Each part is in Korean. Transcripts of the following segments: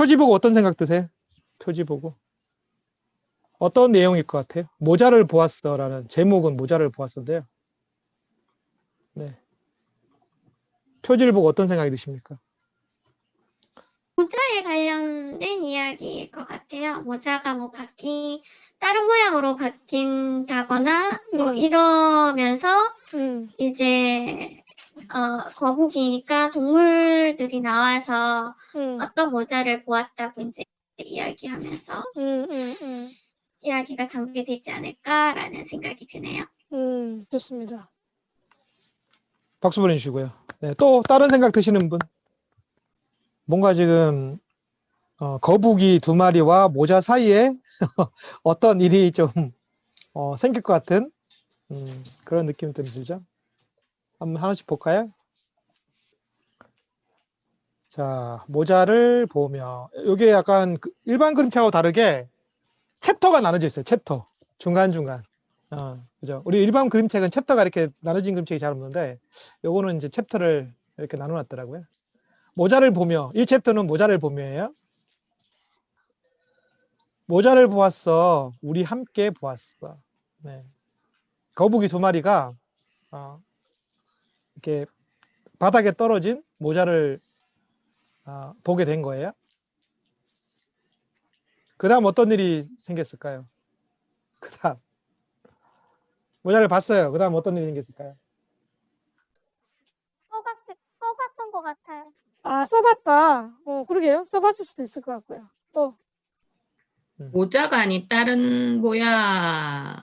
표지 보고 어떤 생각 드세요? 표지 보고. 어떤 내용일 것 같아요? 모자를 보았어라는 제목은 모자를 보았어인데요. 네. 표지를 보고 어떤 생각이 드십니까? 모자에 관련된 이야기일 것 같아요. 모자가 뭐 바뀐 다른 모양으로 바뀐다거나 뭐 음. 이러면서 음, 이제 어, 거북이니까 동물들이 나와서 음, 어떤 모자를 보았다고 이제 이야기하면서 음, 음, 음, 이야기가 전개되지 않을까라는 생각이 드네요. 음, 좋습니다. 박수 보내주시고요. 네, 또 다른 생각 드시는 분? 뭔가 지금 어, 거북이 두 마리와 모자 사이에 어떤 일이 좀 어, 생길 것 같은 음, 그런 느낌이 좀 들죠? 한번 하나씩 볼까요? 자, 모자를 보며 이게 약간 그 일반 그림책하고 다르게 챕터가 나눠져 있어요. 챕터 중간중간. 어, 그죠? 우리 일반 그림책은 챕터가 이렇게 나눠진 그림책이 잘 없는데 요거는 이제 챕터를 이렇게 나눠 놨더라고요. 모자를 보며 1챕터는 모자를 보며예요. 모자를 보았어. 우리 함께 보았어. 네. 거북이 두 마리가 어, 이렇게 바닥에 떨어진 모자를 어, 보게 된 거예요. 그 다음 어떤 일이 생겼을까요? 그 다음 모자를 봤어요. 그 다음 어떤 일이 생겼을까요? 써봤을, 써봤던 것 같아요. 아, 써봤다. 어, 그러게요. 써봤을 수도 있을 것 같고요. 또, 모자가 아닌 다른 모양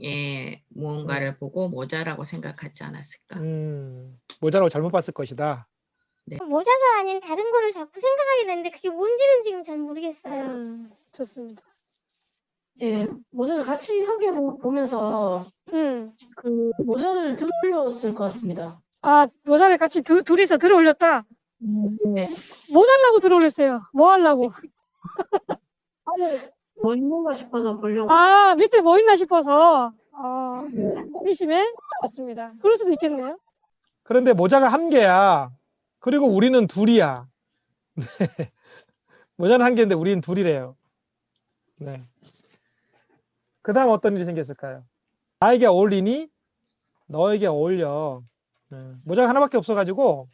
의 무언가를 보고 모자라고 생각하지 않았을까? 음, 모자라고 잘못 봤을 것이다. 모자가 아닌 다른 거를 자꾸 생각하게 되는데 그게 뭔지는 지금 잘 모르겠어요. 음, 좋습니다. 예, 모자를 같이 함께 보- 보면서 음, 그 모자를 들어 올렸을 것 같습니다. 아, 모자를 같이 두, 둘이서 들어 올렸다. 네. 뭐 하려고 들어 올렸어요? 뭐 하려고? 뭐 있는가 싶어서 보려고. 아, 밑에 뭐 있나 싶어서. 아, 호기심에? 좋습니다. 그럴 수도 있겠네요. 그런데 모자가 한 개야. 그리고 우리는 둘이야. 네. 모자는 한 개인데 우리는 둘이래요. 네. 그 다음 어떤 일이 생겼을까요? 나에게 어울리니 너에게 어울려. 네. 모자가 하나밖에 없어가지고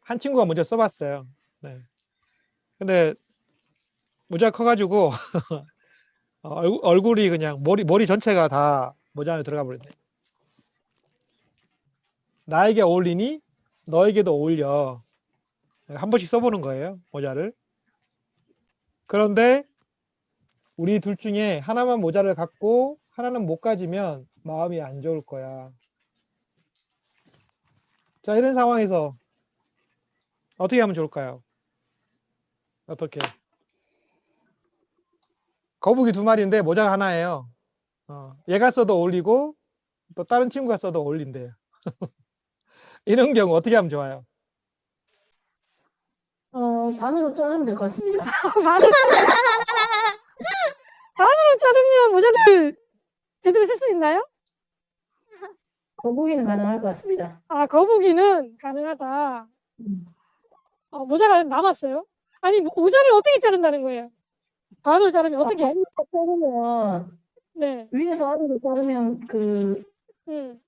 한 친구가 먼저 써봤어요. 네. 근데 모자가 커가지고 어, 얼굴- 얼굴이 그냥 머리 머리 전체가 다 모자 안에 들어가 버렸네. 나에게 어울리니 너에게도 어울려. 한 번씩 써보는 거예요, 모자를. 그런데 우리 둘 중에 하나만 모자를 갖고 하나는 못 가지면 마음이 안 좋을 거야. 자, 이런 상황에서 어떻게 하면 좋을까요? 어떻게? 거북이 두 마리인데 모자가 하나예요. 어, 얘가 써도 어울리고 또 다른 친구가 써도 어울린대요. 이런 경우 어떻게 하면 좋아요? 어, 반으로 자르면 될 것 같습니다. 반으로, 반으로 자르면 모자를 제대로 쓸 수 있나요? 거북이는 가능할 것 같습니다. 아, 거북이는 가능하다. 음. 어, 모자가 남았어요? 아니, 모- 모자를 어떻게 자른다는 거예요? 반으로 자르면 어떻게? 반으로 자르면 네. 위에서 아래로 자르면 그 음.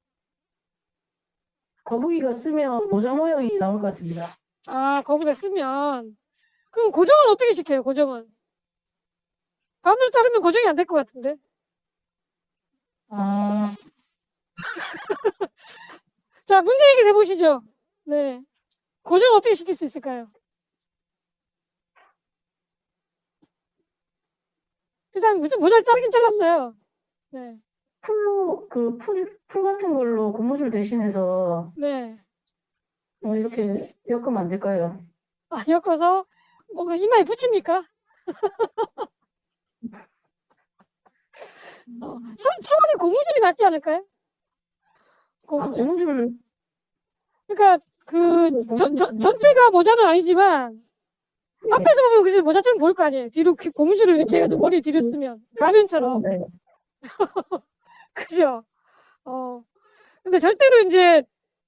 거북이가 쓰면 모자 모양이 나올 것 같습니다. 아, 거북이가 쓰면. 그럼 고정은 어떻게 시켜요, 고정은? 반으로 자르면 고정이 안 될 것 같은데. 아, 자, 문제 얘기를 해보시죠. 네. 고정 어떻게 시킬 수 있을까요? 일단 모자, 모자를 자르긴 잘랐어요. 네. 풀로 그 풀, 풀 같은 걸로 고무줄 대신해서 네. 어, 이렇게 엮으면 안 될까요? 아, 엮어서 뭔가 이마에 붙입니까? 어, 차, 차라리 고무줄이 낫지 않을까요? 아, 고무줄. 고무줄 그러니까 그 전, 전, 전체가 모자는 아니지만 앞에서 보면 그냥 모자처럼 보일 거 아니에요. 뒤로 그 고무줄을 이렇게 해가지고 머리 뒤로 쓰면 가면처럼 네. 그죠? 어 근데 절대로 이제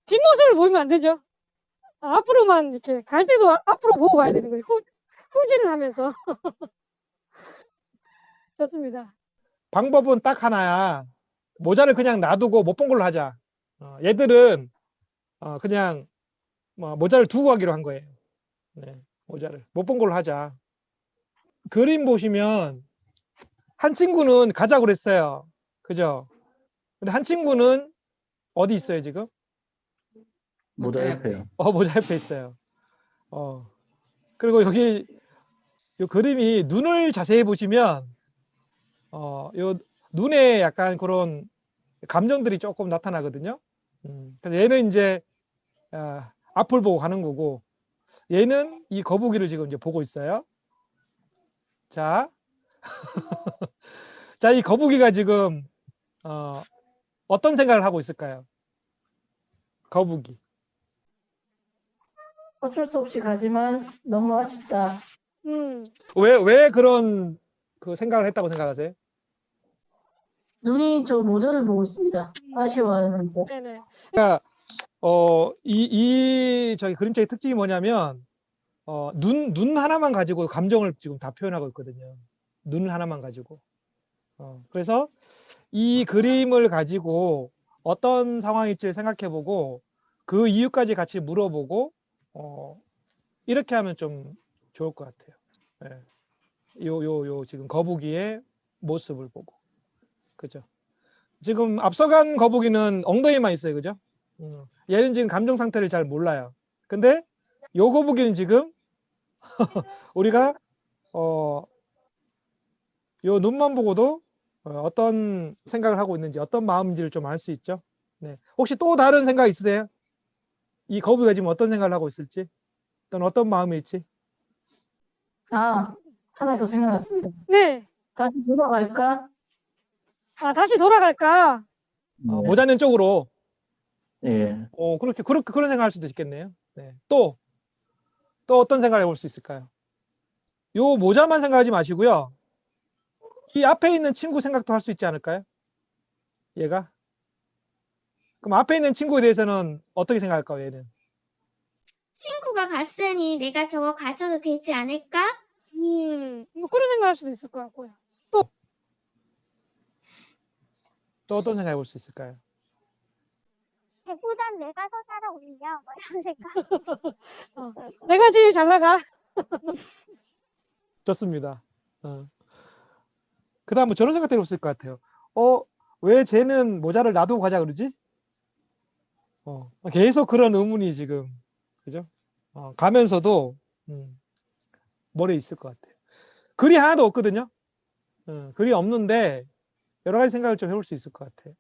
뒷모습을 보이면 안 되죠. 아, 앞으로만 이렇게 갈 때도 아- 앞으로 보고 가야 되는 거예요. 후 후진을 하면서. 좋습니다. 방법은 딱 하나야. 모자를 그냥 놔두고 못 본 걸로 하자. 어, 얘들은 어, 그냥 뭐 모자를 두고 가기로 한 거예요. 네, 모자를 못 본 걸로 하자. 그림 보시면 한 친구는 가자고 그랬어요. 그죠? 근데 한 친구는 어디 있어요 지금? 모자 옆에요. 어 모자 옆에 있어요. 어 그리고 여기 요 그림이 눈을 자세히 보시면 어요 눈에 약간 그런 감정들이 조금 나타나거든요. 음, 그래서 얘는 이제 아, 앞을 보고 가는 거고 얘는 이 거북이를 지금 이제 보고 있어요. 자, 자 이 거북이가 지금 어, 어떤 생각을 하고 있을까요? 거북이. 어쩔 수 없이 가지만 너무 아쉽다. 음, 왜, 왜 그런 그 생각을 했다고 생각하세요? 눈이 저 모자를 보고 있습니다. 아쉬워하면서. 네네. 그러니까, 어, 이, 이, 저기 그림책의 특징이 뭐냐면, 어, 눈, 눈 하나만 가지고 감정을 지금 다 표현하고 있거든요. 눈 하나만 가지고. 어, 그래서 이 그림을 가지고 어떤 상황일지 생각해보고 그 이유까지 같이 물어보고, 어, 이렇게 하면 좀 좋을 것 같아요. 예. 요, 요, 요, 지금 거북이의 모습을 보고. 그죠? 지금 앞서간 거북이는 엉덩이만 있어요. 그죠? 음, 얘는 지금 감정 상태를 잘 몰라요. 근데 요 거북이는 지금 우리가 어, 요 눈만 보고도 어, 떤 생각을 하고 있는지 어떤 마음인지를 좀 알 수 있죠. 네. 혹시 또 다른 생각 있으세요? 이 거북이가 지금 어떤 생각을 하고 있을지 또는 어떤 마음일지 아, 하나 더 생각났습니다. 네. 다시 돌아갈까? 아, 다시 돌아갈까? 어, 네. 모자는 쪽으로 예. 어, 그렇게 그렇게 그런 생각할 수도 있겠네요. 네. 또 또 어떤 생각을 해볼 수 있을까요? 요 모자만 생각하지 마시고요. 이 앞에 있는 친구 생각도 할 수 있지 않을까요? 얘가? 그럼 앞에 있는 친구에 대해서는 어떻게 생각할까요, 얘는? 친구가 갔으니 내가 저거 가져도 되지 않을까? 음, 뭐 그런 생각할 수도 있을 것 같고요. 또 어떤 생각 해 볼 수 있을까요? 배보단 내가 더잘 어울려. 뭐 이런 생각. 내가 제일 잘 나가. 좋습니다. 어. 그 다음 뭐 저런 수 있을 것 같아요. 어, 왜 쟤는 모자를 놔두고 가자 그러지? 어, 계속 그런 의문이 지금, 그죠? 어, 가면서도, 음, 머리에 있을 것 같아요. 글이 하나도 없거든요? 어, 글이 없는데, 여러 가지 생각을 좀 해볼 수 있을 것 같아요.